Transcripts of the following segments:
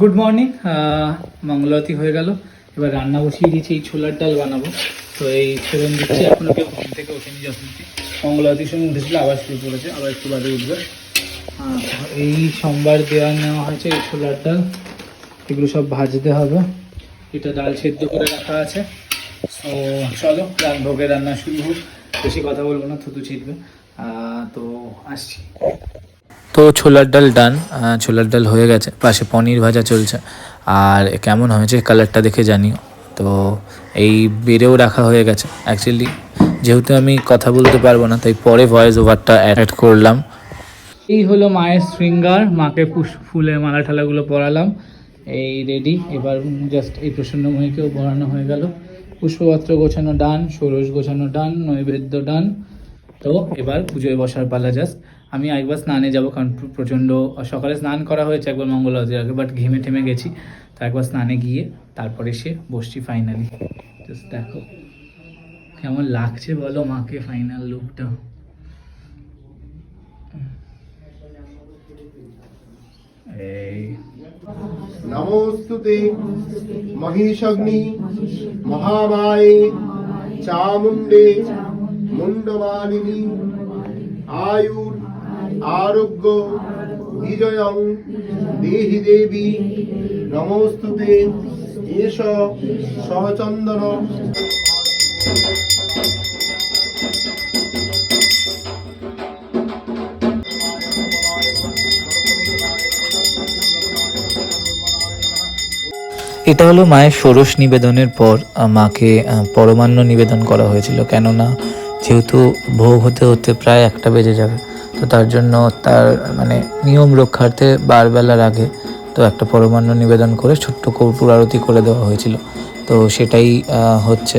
Good morning মঙ্গলবতী হয়ে গেল। এবার রান্না বসিয়ে দিয়েছি, এই ছোলার ডাল বানাবো। তো এই ছেড়ন দিচ্ছি এখনও কেউ ঘুম থেকে ওঠেনি যখন মঙ্গলবতীর সঙ্গে উঠেছিল, আবার শুরু করেছে আবার একটু বাদে উঠবে। এই সোমবার দেওয়া নেওয়া হয়েছে এই ছোলার ডাল। এগুলো সব ভাজতে হবে। এটা ডাল সেদ্ধ করে রাখা আছে। তো চলো, রান ভোগের রান্না শুরু হোক। বেশি কথা বলব না, থুতু ছিটবে। তো আসছি। তো ছোলার ডাল ডান ছোলার ডাল হয়ে গেছে, পাশে পনির ভাজা চলছে। আর কেমন হয়েছে কালারটা দেখে জানিও। তো এই বেড়েও রাখা হয়ে গেছে। অ্যাকচুয়ালি যেহেতু আমি কথা বলতে পারব না, তাই পরে ভয়েস ওভারটা অ্যাড করলাম। এই হলো মায়ের শৃঙ্গার, মাকে ফুলের মালা ঠালাগুলো পরালাম। এই রেডি এবার জাস্ট এই প্রসন্নময়ীকেও পরানো হয়ে গেল। পুষ্পপত্র গোছানো ডান, ষোড়শ গোছানো ডান, নৈবেদ্য ডান। তো এবার পুজোয় বসার পালা জাস্ট আমি একবার স্নানে যাব কারণ প্র- প্রচণ্ড সকালে স্নান করা হয়েছে একবার মঙ্গলবারের আগে বাট ঘেমে ঠেমে গেছি। তো একবার স্নানে গিয়ে তারপরে সে বসছি ফাইনালি জাস্ট দেখো, কেমন লাগছে বলো মাকে ফাইনাল লুকটা এই। নমোস্তু মহিষগ্নি মহামায়ে চামুণ্ডে মুন্ডমালিনী আয়ুর, আরোগ্য, বিজয়ং দেহি দেবী নমস্তুতে এষ সচন্দন এটা হলো মায়ের ষোড়শ নিবেদনের পর মাকে পরমান্ন নিবেদন করা হয়েছিল। কেননা যেহেতু ভোগ হতে হতে প্রায় একটা বেজে যাবে, তো তার জন্য তার মানে নিয়ম রক্ষার্থে বারবেলার আগে তো একটা পরমান্ন নিবেদন করে ছোট্ট কৌটুর আরতি করে দেওয়া হয়েছিল। তো সেটাই হচ্ছে।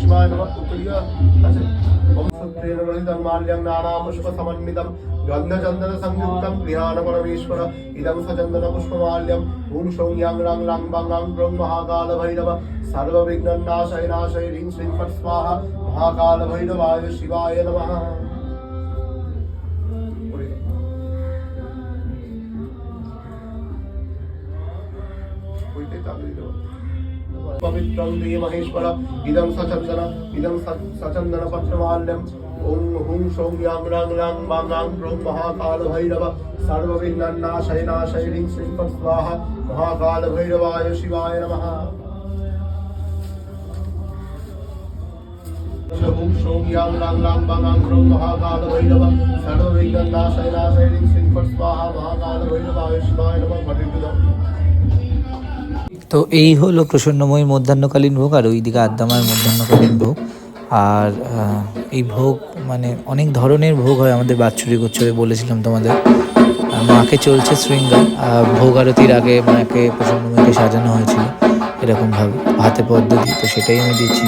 शिवाय नमः उत्तरीय सत्रेण गणितं माल्यं नानापुष्पसमन्वितं गन्धचन्दनसंयुक्तं गृहाण परमेश्वर इदं सचन्दनपुष्पमाल्यं ॐ सौं यां रां लां बां ब्रं महाकाल भैरव सर्वविघ्ननाशय नाशय ह्रीं श्रीं फट् स्वाहा महाकाल भैरवाय शिवाय नमः पवित्रं प्रिय महेश्वर इदं सचन्दन इदं सचन्दन पत्रमाल्यम् ॐ हुं सौं यां रां लां बां गां प्रों महाकाल भैरव सर्वविघ्ननाशय नाशय ह्रीं श्रीं फट् स्वाहा महाकाल भैरवाय शिवाय नमः हुं सौं यां रां लां बां गां प्रों महाकाल भैरव सर्वविघ्ननाशय नाशय ह्रीं श्रीं फट् स्वाहा महाकाल भैरवाय शिवाय नमः भटिटुदम् তো এই হলো প্রসন্নময়ীর মধ্যাহ্নকালীন ভোগ আর ওইদিকে আদ্যামার মধ্যাহ্নকালীন ভোগ। আর এই ভোগ মানে অনেক ধরনের ভোগ হয় আমাদের বাৎসরিক উৎসবে বলেছিলাম তোমাদের। মাকে চলছে শৃঙ্গার ভোগ আরতির আগে মাকে প্রসন্নময়ীকে সাজানো হয়েছিল এরকমভাবে। হাতে পদ্ধতি তো সেটাই আমি দিচ্ছি।